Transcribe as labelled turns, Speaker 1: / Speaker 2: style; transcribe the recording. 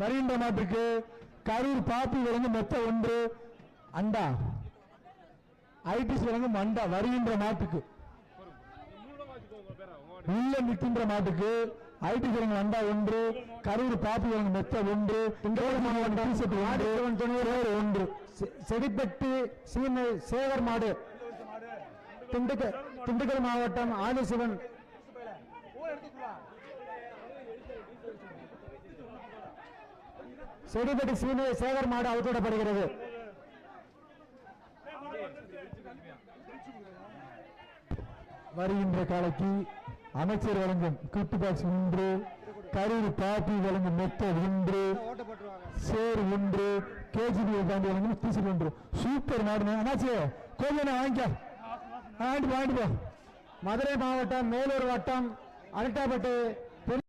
Speaker 1: வருகின்ற மாட்டுக்கு கரூர் பாப்பி விலங்கு மெத்த ஒன்று அண்டா. ஐடிசி விலங்கும் அண்டா வருகின்ற மாட்டுக்கு. உள்ள நிற்கின்ற மாட்டுக்கு. ஐடி விலங்கு அண்டா ஒன்று கரூர் பாப்பி விலங்கு மெத்த ஒன்று ஒன்று செடிப்பட்டி சீமை சேகர் மாடு. திண்டுக்கல் திண்டுக்கல் மாவட்டம் ஆதிசிவன். செடிபட்டி சீமை சேகர் மாடு அவுத்துவிடப்படுகிறது வருகின்ற காலைக்கு அமைச்சர் வழங்கும் கிஃப்ட் பாக்ஸ் ஒன்று கரூர் பாப்பி வழங்கும் மெத்த ஒன்று சேர் ஒன்று கேஜிபி தாண்டி வழங்கும் டீசல் ஒன்று. சூப்பர் மாடு அண்ணாச்சி கோவில் வாங்கிக்க. வாங்கிட்டு வாங்கிட்டு போ. மதுரை மாவட்டம் மேலூர் வட்டம் அரட்டாப்பட்டு